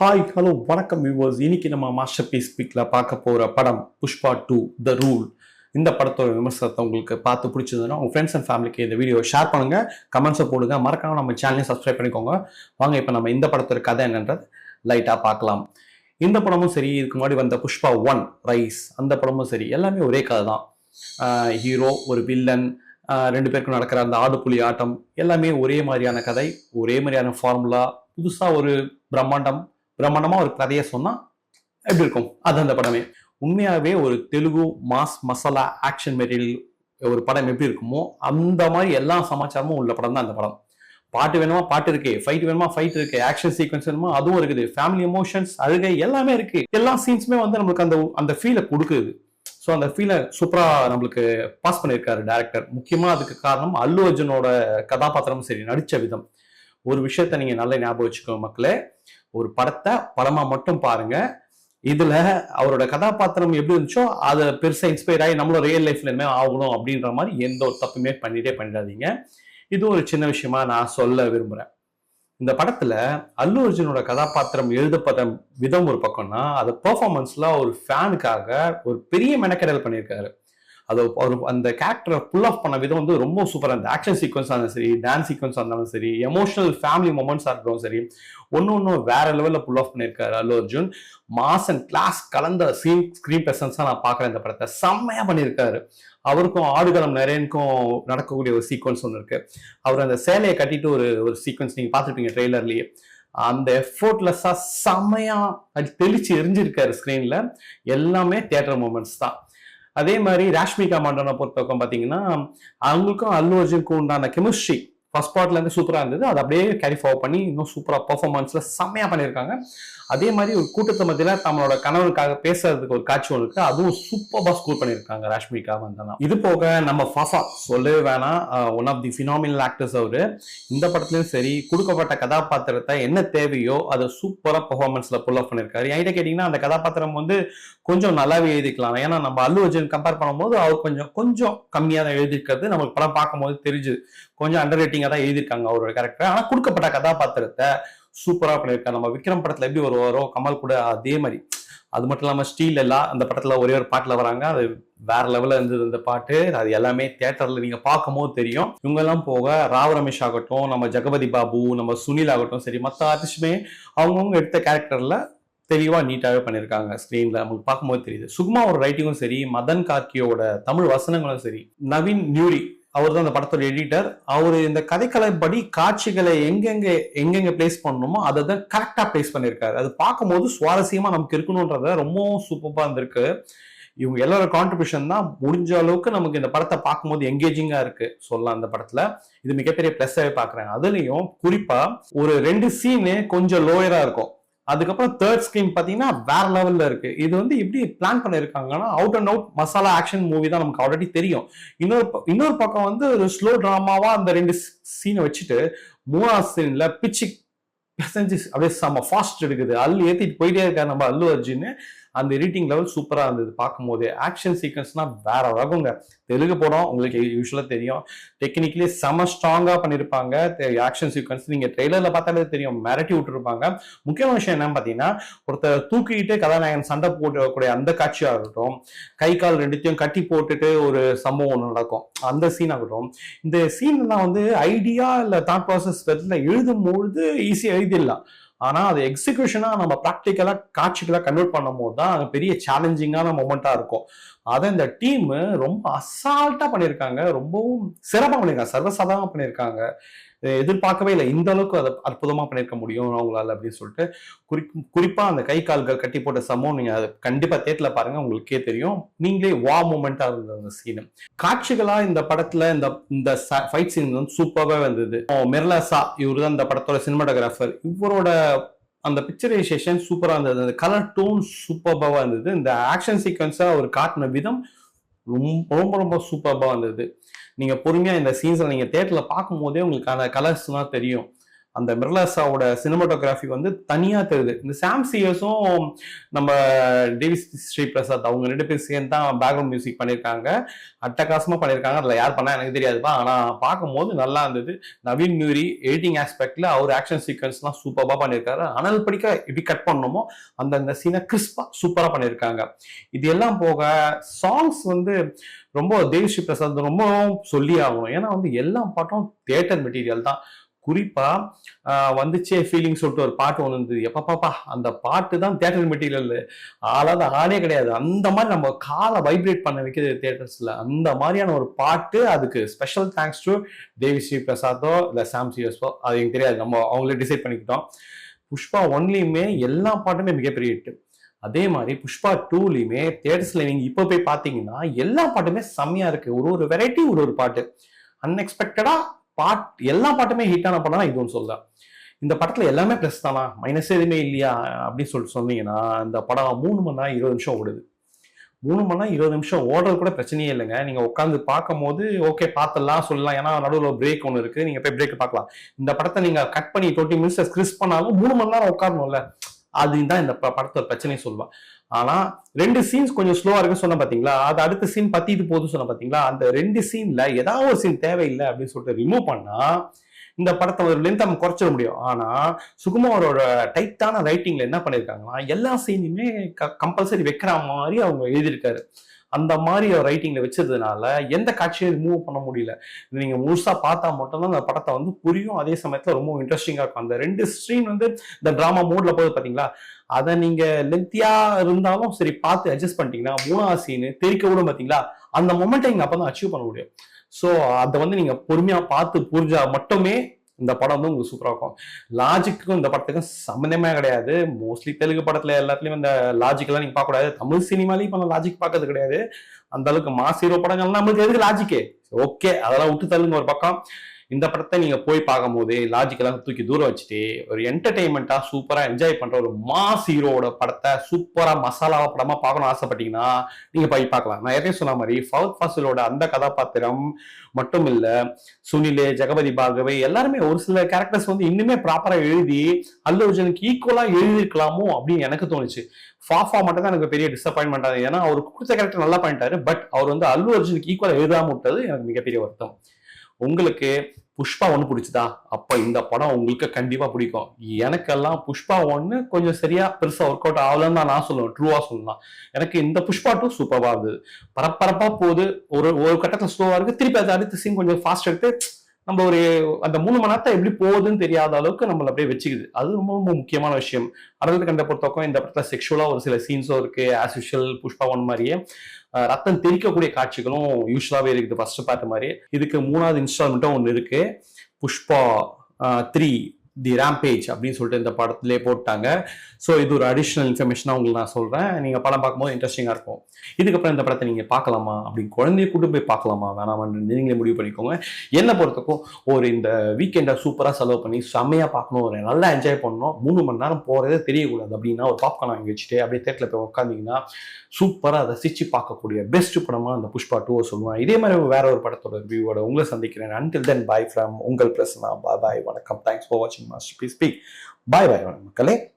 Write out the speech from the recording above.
Hi hello வணக்கம் viewers இன்னைக்கு நம்ம மாஸ்டர் பீஸ் பிக்ல பார்க்க போற படம் புஷ்பா டூ த ரூல் இந்த படத்தோட விமர்சனத்தை உங்களுக்கு பார்த்து பிடிச்சதுன்னா உங்க ஃப்ரெண்ட்ஸ் அண்ட் ஃபேமிலிக்கு இந்த வீடியோ ஷேர் பண்ணுங்க. கமெண்ட்ஸை போடுங்க. மறக்காம நம்ம சேனலையும் சப்ஸ்கிரைப் பண்ணிக்கோங்க. வாங்க இப்போ நம்ம இந்த படத்தோட கதை என்னன்றது லைட்டாக பார்க்கலாம். இந்த படமும் சரி இதுக்கு முன்னாடி வந்த புஷ்பா ஒன் ரைஸ். அந்த படமும் சரி எல்லாமே ஒரே கதை தான். ஹீரோ ஒரு வில்லன் ரெண்டு பேருக்கும் நடக்கிற அந்த ஆடு புலி ஆட்டம் எல்லாமே ஒரே மாதிரியான கதை ஒரே மாதிரியான ஃபார்முலா புதுசாக ஒரு பிரம்மாண்டம் பிரம்மாண்டமாக ஒரு கதையை சொன்னால் எப்படி இருக்கும்? அது அந்த படமே. உண்மையாகவே ஒரு Telugu mass masala action material ஒரு படம் எப்படி இருக்குமோ அந்த மாதிரி எல்லா சமாச்சாரமும் உள்ள படம் தான் அந்த படம். பாட்டு வேணுமா? பாட்டு இருக்கு. ஃபைட் வேணுமா? ஃபைட் இருக்கு. ஆக்ஷன் சீக்வன்ஸ் வேணுமா? அதுவும் இருக்குது. ஃபேமிலி எமோஷன்ஸ் அழுகை எல்லாமே இருக்கு. எல்லா சீன்ஸுமே வந்து நம்மளுக்கு அந்த அந்த ஃபீலை கொடுக்குது. ஸோ அந்த ஃபீலை சூப்பராக நம்மளுக்கு பாஸ் பண்ணியிருக்காரு டேரக்டர் முக்கியமாக அதுக்கு காரணம் அல்லு அர்ஜுனோட கதாபாத்திரமும் சரி நடித்த விதம். ஒரு விஷயத்த நீங்கள் நல்லா ஞாபகம் வச்சுக்கோ மக்களே. ஒரு படத்தை படமாக மட்டும் பாருங்க. இதுல அவரோட கதாபாத்திரம் எப்படி இருந்துச்சோ அதை பெருசா இன்ஸ்பயர் ஆகி நம்மளும் ரியல் லைஃப்ல என்ன ஆகணும் அப்படின்ற மாதிரி எந்த ஒரு தப்புமே பண்ணிட்டே பண்ணிடாதீங்க. இது ஒரு சின்ன விஷயமா நான் சொல்ல விரும்புறேன். இந்த படத்துல அல்லு அர்ஜுனோட கதாபாத்திரம் எழுதப்பட்ட விதம் ஒரு பக்கம்னா அது பெர்ஃபார்மன்ஸ்ல ஒரு ஃபேனுக்காக ஒரு பெரிய மெனக்கெடல் பண்ணியிருக்காரு. அதை ஒரு அந்த கேரக்டரை புல் ஆஃப் பண்ண விதம் வந்து ரொம்ப சூப்பராக இருந்தது. ஆக்ஷன் சீக்வன்ஸாக இருந்தாலும் சரி டான்ஸ் சீக்வன்ஸாக இருந்தாலும் சரி எமோஷனல் ஃபேமிலி மூமெண்ட்ஸாக இருக்கட்டும் சரி ஒன்று ஒன்று வேற லெவலில் புல் ஆஃப் பண்ணியிருக்காரு Allu Arjun. Mass and class கலந்த சீன் ஸ்க்ரீன் பிரசன்ஸாக நான் பார்க்குறேன் இந்த படத்தை. செம்மையாக பண்ணியிருக்காரு. அவருக்கும் ஆடுகளம் நிறையனுக்கும் நடக்கக்கூடிய ஒரு சீக்வன்ஸ் ஒன்று இருக்குது அவர் அந்த சேலையை கட்டிட்டு ஒரு ஒரு சீக்வன்ஸ் நீங்கள் பார்த்துருப்பீங்க ட்ரெய்லர்லேயே அந்த எஃபோர்ட்லெஸ்ஸாக செம்மையாக அது தெளிச்சு எரிஞ்சிருக்காரு ஸ்க்ரீனில் எல்லாமே தேட்டர் மூமெண்ட்ஸ் தான். அதே மாதிரி ராஷ்மிகா மண்டனை பொறுத்தவரைக்கும் பார்த்தீங்கன்னா அவங்களுக்கும் அல்லு அர்ஜுனுக்கும் உண்டான கெமிஸ்ட்ரி ஃபர்ஸ்ட் பார்ட்லேருந்து சூப்பராக இருந்தது. அதை அப்படியே கேரி ஃபார்வ் பண்ணி இன்னும் சூப்பராக பர்ஃபார்மன்ஸில் செம்மையாக பண்ணியிருக்காங்க. அதே மாதிரி ஒரு கூட்டத்தை மத்தியில் தம்மளோட கணவனுக்காக பேசுறதுக்கு ஒரு காட்சி ஒன்று இருக்குது அதுவும் சூப்பராக ஸ்கோர் பண்ணியிருக்காங்க ராஷ்மிகா வந்தனா. இது போக நம்ம ஃபஃபா சொல்லவே வேணாம். One of the phenomenal actors அவரு. இந்த படத்துலையும் சரி கொடுக்கப்பட்ட கதாபாத்திரத்தை என்ன தேவையோ அதை சூப்பராக பர்ஃபார்மன்ஸில் புல் ஆஃப் பண்ணியிருக்காரு. என்கிட்ட கேட்டிங்கன்னா அந்த கதாபாத்திரம் வந்து கொஞ்சம் நல்லாவே எழுதிக்கலாம். ஏன்னா நம்ம அல்லு அர்ஜுன் கம்பேர் பண்ணும்போது அவர் கொஞ்சம் கொஞ்சம் கம்மியாக தான் எழுதிக்கிறது நமக்கு படம் பார்க்கும்போது தெரிஞ்சுது. கொஞ்சம் அண்டர் ரேட்டிங் இன்ட்ரெஸ்டிங்காக தான் எழுதியிருக்காங்க அவரோட கேரக்டர் ஆனால் கொடுக்கப்பட்ட கதாபாத்திரத்தை சூப்பராக பண்ணியிருக்காங்க. நம்ம விக்ரம் படத்தில் எப்படி வருவாரோ கமல் கூட அதே மாதிரி. அது மட்டும் இல்லாமல் ஸ்டீல் எல்லாம் அந்த படத்தில் ஒரே ஒரு பாட்டில் வராங்க. அது வேற லெவலில் இருந்தது இந்த பாட்டு. அது எல்லாமே தேட்டரில் நீங்கள் பார்க்கும்போது தெரியும். இவங்கெல்லாம் போக ராவ் ரமேஷ் ஆகட்டும் நம்ம ஜெகபதி பாபு நம்ம சுனில் ஆகட்டும் சரி மற்ற ஆர்டிஸ்டுமே அவங்கவுங்க எடுத்த கேரக்டரில் தெளிவாக நீட்டாகவே பண்ணியிருக்காங்க ஸ்க்ரீனில் நமக்கு பார்க்கும்போது தெரியுது. சுகுமா ஒரு ரைட்டிங்கும் சரி மதன் கார்கியோட தமிழ் வசனங்களும் சரி. நவீன் நியூரி அவர் தான் அந்த படத்தோட எடிட்டர் அவர் இந்த கதைக்கலைப்படி காட்சிகளை எங்கெங்க எங்கெங்க பிளேஸ் பண்ணணுமோ அதை தான் கரெக்டாக பிளேஸ் பண்ணியிருக்காரு. அது பார்க்கும்போது சுவாரஸ்யமா நமக்கு இருக்கணுன்றத ரொம்பவும் சூப்பராக இருந்திருக்கு. இவங்க எல்லாரோட கான்ட்ரிபியூஷன் தான் முடிஞ்ச அளவுக்கு நமக்கு இந்த படத்தை பார்க்கும்போது எங்கேஜிங்கா இருக்கு. சொல்லலாம் அந்த படத்துல. இது மிகப்பெரிய பிளஸ்ஸாவே பாக்குறேன் அதுலயும் குறிப்பா ஒரு ரெண்டு சீனு கொஞ்சம் லோயரா இருக்கும். அதுக்கப்புறம் தேர்ட் ஸ்கிரீன் பார்த்தீங்கன்னா வேற லெவலில் இருக்கு. இது வந்து எப்படி பிளான் பண்ணியிருக்காங்கன்னா out and out masala action movie தான் நமக்கு ஆல்ரெடி தெரியும். இன்னொரு இன்னொரு பக்கம் வந்து ஒரு ஸ்லோ ட்ராமாவா அந்த ரெண்டு சீனை வச்சுட்டு மூணாவது சீன்ல பிச்சு செஞ்சு அப்படியே செம்ம ஃபாஸ்ட் எடுக்குது. அல்லு ஏற்றிட்டு போயிட்டே இருக்காரு நம்ம அல்லு அர்ஜுன்னு. அந்த எடிட்டிங் லெவல் சூப்பராக இருந்தது. பார்க்கும்போது ஆக்ஷன் சீக்வன்ஸ்னா வேற ரகங்க. தெலுங்கு படம் உங்களுக்கு யூஸ்வலாக தெரியும். டெக்னிக்கலி செம ஸ்ட்ராங்காக பண்ணியிருப்பாங்க ஆக்ஷன் சீக்வன்ஸ் நீங்கள் ட்ரெய்லரில் பார்த்தாலே தெரியும். மிரட்டி விட்டுருப்பாங்க. முக்கியமான விஷயம் என்னன்னு பார்த்தீங்கன்னா ஒருத்தர் தூக்கிட்டு கதாநாயகன் சண்டை போட்டக்கூடிய அந்த காட்சியாக இருக்கட்டும் கை கால் ரெண்டுத்தையும் கட்டி போட்டுட்டு ஒரு சம்பவம் ஒன்று நடக்கும். அந்த சீன் ஆகட்டும். இந்த சீன்லாம் வந்து ஐடியா இல்லை தாட் ப்ராசஸ் எழுதும் பொழுது ஈஸியாக எழுதிடலாம். ஆனா அது எக்ஸிகியூஷனா நம்ம ப்ராக்டிக்கலா காட்சிகளா கன்வெர்ட் பண்ணும் போது தான் அது பெரிய சேலஞ்சிங்கான மொமெண்டா இருக்கும். அதை இந்த டீம் ரொம்ப அசால்ட்டா பண்ணியிருக்காங்க. ரொம்பவும் சிறப்பாக பண்ணியிருக்காங்க. சர்வசாதாரணமா பண்ணியிருக்காங்க. எதிர்பார்க்கவே இல்லை. இந்த அளவுக்கு அதை அற்புதமாக பண்ணியிருக்க முடியும் அவங்களால அப்படின்னு சொல்லிட்டு குறி குறிப்பாக அந்த கை கால்கள் கட்டி போட்ட சமம். நீங்கள் அதை கண்டிப்பாக தேட்டில் பாருங்கள் உங்களுக்கே தெரியும். நீங்களே வா மூமெண்ட்டாக இருந்தது அந்த சீனு காட்சிகளாக இந்த படத்தில் இந்த இந்த ஃபைட் சீன் வந்து சூப்பராகவே வந்தது. மெர்லாசா இவர் தான் இந்த படத்தோட சினிமாட்டோகிராஃபர் இவரோட அந்த பிக்சரைசேஷன் சூப்பராக இருந்தது. அந்த கலர் டோன் சூப்பர்பாவாக இருந்தது இந்த ஆக்ஷன் சீக்வன்ஸாக அவர் காட்டின விதம் ரொம்ப ரொம்ப ரொம்ப சூப்பர்பாக இருந்தது நீங்கள் பொறுமையாக இந்த சீன்ஸில் நீங்கள் தேட்டரில் பார்க்கும்போதே உங்களுக்கு அந்த கலர்ஸ்லாம் தெரியும். அந்த மிர்லாஸாவோட சினிமாட்டோகிராஃபி வந்து தனியாக தெரியுது. இந்த சாம் சியர்ஸும் நம்ம டிவி ஸ்ரீ பிரசாத் அவங்க ரெண்டு பேரும் சேர்ந்து தான் பேக்ரவுண்ட் மியூசிக் பண்ணியிருக்காங்க. அட்டகாசமாக பண்ணியிருக்காங்க. அதில் யார் பண்ணால் எனக்கு தெரியாதுப்பா. ஆனால் பார்க்கும்போது நல்லா இருந்தது. நவீன் மியூரி எடிட்டிங் ஆஸ்பெக்டில் அவர் ஆக்ஷன் சீக்வன்ஸ்லாம் சூப்பராக பண்ணியிருக்காரு. அனல் படிக்க எப்படி கட் பண்ணணுமோ அந்த அந்த சீனை கிறிஸ்பாக சூப்பராக பண்ணியிருக்காங்க. இது எல்லாம் போக சாங்ஸ் வந்து ரொம்ப தேவிஸ்ரீ பிரசாத் ரொம்ப சொல்லி ஆகணும். ஏன்னா வந்து எல்லா பாட்டும் தேட்டர் மெட்டீரியல் தான். குறிப்பா வந்துச்சே ஃபீலிங் சொல்லிட்டு ஒரு பாட்டு ஒன்று இருந்தது. எப்போ பாப்பா? அந்த பாட்டு தான் தேட்டர் மெட்டீரியல் ஆளாத ஆளே கிடையாது. அந்த மாதிரி நம்ம காலை வைப்ரேட் பண்ண வைக்கிறது தேட்டர்ஸில் அந்த மாதிரியான ஒரு பாட்டு அதுக்கு special thanks to Devi Sri பிரசாத்தோ இல்லை சாம் சிஎஸ்ஓ அது எனக்கு தெரியாது. நம்ம அவங்களே டிசைட் பண்ணிக்கிட்டோம். புஷ்பா ஒன்லியுமே எல்லா பாட்டுமே மிகப்பெரிய ஹிட்டு அதே மாதிரி புஷ்பா டூலையுமே தேட்டர்ஸில் நீங்க இப்போ போய் பார்த்தீங்கன்னா எல்லா பாட்டுமே செம்மையா இருக்கு. ஒரு ஒரு வெரைட்டி ஒரு ஒரு பாட்டு. அன்எக்ஸ்பெக்டடா பாட் எல்லா பாட்டுமே ஹிட் ஆன படம் இது ஒன்று சொல்லலாம் இந்த படத்துல எல்லாமே ப்ளஸ் தானா மைனஸ் எதுவுமே இல்லையா? அப்படின்னு சொல்லிட்டு சொன்னீங்கன்னா இந்த படம் மூணு மணி நேரம் இருபது நிமிஷம் ஓடுது. மூணு மணி நேரம் இருபது நிமிஷம் ஓடுறது கூட பிரச்சனையே இல்லைங்க. நீங்க உட்காந்து பார்க்கும் போது ஓகே பார்த்துடலாம் சொல்லலாம். ஏன்னா நடுவில் பிரேக் ஒன்று இருக்கு. நீங்க போய் பிரேக் பார்க்கலாம். இந்த படத்தை நீங்க கட் பண்ணி டுவெண்ட்டி மினிட்ஸ் கிறிஸ் பண்ணாலும் மூணு மணி நேரம் உட்காரணும்ல. அதுதான் இந்த படத்தோட பிரச்சனை சொல்லுவேன். ஆனா ரெண்டு சீன்ஸ் கொஞ்சம் ஸ்லோவா இருக்குன்னு சொன்ன பாத்தீங்களா? அது அடுத்த சீன் பத்திட்டு போகுதுன்னு சொன்ன பாத்தீங்களா? அந்த ரெண்டு சீன்ல ஏதாவது ஒரு சீன் தேவையில்லை அப்படின்னு சொல்லிட்டு ரிமூவ் பண்ணா இந்த படத்தை ஒரு லென்த் நம்ம குறைச்சிட முடியும். ஆனா சுகுமாரோட டைட்டான ரைட்டிங்ல என்ன பண்ணிருக்காங்கன்னா எல்லா சீனுமே கம்பல்சரி வைக்கிற மாதிரி அவங்க எழுதியிருக்காரு. அந்த மாதிரி ரைட்டிங்ல வச்சதுனால எந்த காட்சியும் ரிமூவ் பண்ண முடியல. நீங்கள் நீங்க முழுசா பார்த்தா மட்டும்தான் அந்த படத்தை வந்து புரியும். அதே சமயத்துல ரொம்ப இன்ட்ரெஸ்டிங்கா இருக்கும். அந்த ரெண்டு ஸ்ட்ரீன் வந்து இந்த டிராமா மோட்ல போகுது பாத்தீங்களா? அதை நீங்க லென்த்தியா இருந்தாலும் சரி பார்த்து அட்ஜஸ்ட் பண்ணிட்டீங்கன்னா மூணாவது சீனு தெரிக்க விடும் பாத்தீங்களா? அந்த மொமெண்ட்டை நீங்க அப்பதான் அச்சீவ் பண்ண முடியும். ஸோ அதை வந்து நீங்க பொறுமையா பார்த்து புரிஞ்சா மட்டுமே இந்த படம் வந்து உங்களுக்கு சூப்பரா இருக்கும். லாஜிக்கும் இந்த படத்துக்கும் சம்மந்தமே கிடையாது. மோஸ்ட்லி தெலுங்கு படத்துல எல்லாத்துலயும் இந்த லாஜிக்கெல்லாம் நீங்கள் நீங்க தமிழ் சினிமாலையும் இப்போ லாஜிக் பார்க்கறது கிடையாது. அந்த அளவுக்கு மாஸ் ஹீரோ படங்கள்லாம் நம்மளுக்கு எதுக்கு லாஜிக்கே ஓகே அதெல்லாம் விட்டு தள்ளுங்க ஒரு பக்கம். இந்த படத்தை நீங்க போய் பார்க்கும் போது லாஜிக்கெல்லாம் தூக்கி தூரம் வச்சுட்டு ஒரு என்டர்டைன்மெண்ட்டா சூப்பரா என்ஜாய் பண்ற ஒரு மாஸ் ஹீரோவோட படத்தை சூப்பரா மசாலா படமா பார்க்கணும் ஆசைப்பட்டீங்கன்னா நீங்க போய் பார்க்கலாம். நான் ஏற்கனவே சொன்ன மாதிரி ஃபவுத் ஃபாசிலோட அந்த கதாபாத்திரம் மட்டும் இல்ல சுனிலே ஜெகபதி பாகவே எல்லாருமே ஒரு சில கேரக்டர்ஸ் வந்து இன்னுமே ப்ராப்பரா எழுதி அல்லு அர்ஜுனுக்கு ஈக்குவலா எழுதியிருக்கலாமோ அப்படின்னு எனக்கு தோணுச்சு. ஃபாஃபா மட்டும் தான் எனக்கு பெரிய டிசப்பாயின்மெண்ட் ஆகுது ஏன்னா அவர் கொடுத்த கேரக்டர் நல்லா பண்ணிட்டாரு பட் அவர் வந்து அல்லு அர்ஜுனுக்கு ஈக்குவலாக எழுதாம விட்டது எனக்கு மிகப்பெரிய வருத்தம். உங்களுக்கு புஷ்பா ஒன்று பிடிச்சதா? அப்போ இந்த படம் உங்களுக்கு கண்டிப்பாக பிடிக்கும். எனக்கெல்லாம் புஷ்பா ஒன்று கொஞ்சம் சரியா பெருசாக ஒர்க் அவுட் ஆகலன்னு தான் நான் சொல்லுவேன். ட்ரூவாக சொல்லலாம். எனக்கு இந்த புஷ்பா டூ சூப்பராக இருந்தது. பரபரப்பாக போகுது. ஒரு ஒரு கட்டத்தில் ஸ்லோவாக இருக்குது திருப்பி அதை அடுத்த சீன் கொஞ்சம் ஃபாஸ்ட் எடுத்து நம்ம ஒரு அந்த மூணு மணி நேரத்தை எப்படி போகுதுன்னு தெரியாத அளவுக்கு நம்மள அப்படியே வச்சுக்குது. அது ரொம்ப ரொம்ப முக்கியமான விஷயம். அடல் கண்ட பொறுத்தவரைக்கும் இந்த படத்துல செக்ஷுவலாக ஒரு சில சீன்ஸும் இருக்கு. ஆஸ் யூஷுவல் புஷ்பா ஒன் மாதிரியே. ரத்தம் தெரிக்கக்கூடிய காட்சிகளும் யூஸ்வலாகவே இருக்குது. ஃபர்ஸ்ட் பார்த்த மாதிரி. இதுக்கு மூணாவது இன்ஸ்டால்மெண்ட்டும் ஒன்று இருக்கு. புஷ்பா த்ரீ தி ரேம்பேஜ் அப்படின்னு சொல்லிட்டு இந்த படத்துலேயே போட்டாங்க. ஸோ இது ஒரு அடிஷ்னல் இன்ஃபர்மேஷனாக உங்களுக்கு நான் சொல்கிறேன் நீங்கள் படம் பார்க்கும்போது இன்ட்ரெஸ்டிங்காக இருக்கும். இதுக்கப்புறம் இந்த படத்தை நீங்கள் பார்க்கலாமா? அப்படின்னு குழந்தைய கூட்டு போய் பார்க்கலாமா? வேணாமான்னு நீங்களே முடிவு பண்ணிக்கோங்க. என்னை பொறுத்தக்கும் ஒரு இந்த வீக்கெண்டை சூப்பராக செலவு பண்ணி செம்மையாக பார்க்கணும். ஒரு நல்லா என்ஜாய் பண்ணணும். மூணு மணி நேரம் போகிறதே தெரியக்கூடாது அப்படின்னா ஒரு பாப்கார்ன் வாங்கி வச்சுட்டு அப்படியே தேட்டில் போய் உட்காந்திங்கன்னா சூப்பராக ரசித்து பார்க்கக்கூடிய பெஸ்ட் படமாக அந்த புஷ்பா டூவை சொல்லுவேன் இதே மாதிரி வேற ஒரு படத்தோட ரிவ்யூவோட உங்களை சந்திக்கிறேன். அன்டில் தென் பாய் ஃப்ரம் உங்கள் பிரசனா பாய் வணக்கம். தேங்க்ஸ் ஃபார் வாட்சிங் masterpiece speak bye bye வணக்கம் மக்களே.